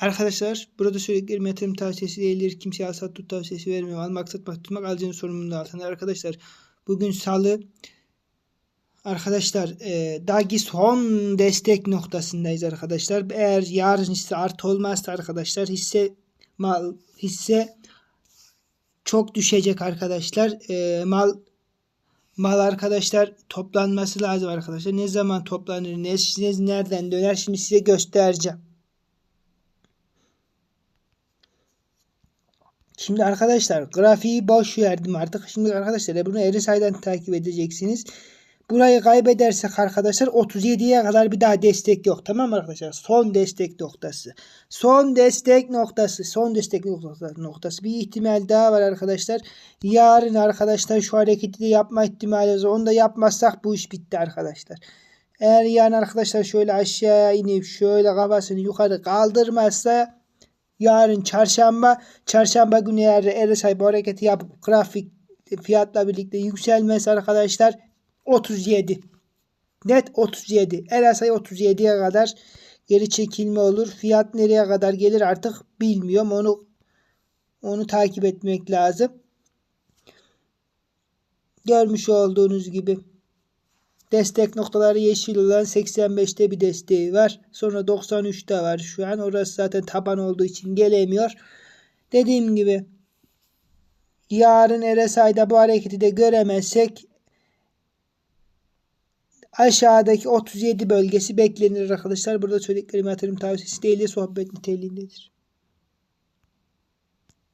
Arkadaşlar burada söylediklerim yatırım tavsiyesi değildir. Kimseye al sat tut tavsiyesi vermiyorum. Almak satmak tutmak alıcının sorumluluğu altında. Arkadaşlar bugün salı Arkadaşlar e, Dagi son destek noktasındayız arkadaşlar. Eğer yarın hisse artı olmazsa arkadaşlar hisse mal hisse çok düşecek arkadaşlar. E, mal mal arkadaşlar toplanması lazım arkadaşlar. Ne zaman toplanır, ne nereden döner şimdi size göstereceğim. Şimdi arkadaşlar grafiği boş verdim artık. Şimdi arkadaşlar bunu RSI'den takip edeceksiniz. Burayı kaybedersek arkadaşlar 37'ye kadar bir daha destek yok. Tamam arkadaşlar? Son destek noktası. Son destek noktası. Son destek noktası. Bir ihtimal daha var arkadaşlar. Yarın arkadaşlar şu hareketi de yapma ihtimali var. Onu da yapmazsak bu iş bitti arkadaşlar. Eğer yarın arkadaşlar şöyle aşağıya inip şöyle kafasını yukarı kaldırmazsa yarın çarşamba çarşamba günü eğer RSI bu hareketi yapıp grafik fiyatla birlikte yükselmesi arkadaşlar 37. Net 37. RSI 37'ye kadar geri çekilme olur. Fiyat nereye kadar gelir artık bilmiyorum. Onu onu takip etmek lazım. Görmüş olduğunuz gibi destek noktaları yeşil olan 85'te bir desteği var. Sonra 93'te var şu an. Orası zaten taban olduğu için gelemiyor. Dediğim gibi yarın RSI'da bu hareketi de göremezsek aşağıdaki 37 bölgesi beklenir arkadaşlar. Burada söylediklerim yatırım tavsiyesi değil de sohbet niteliğindedir.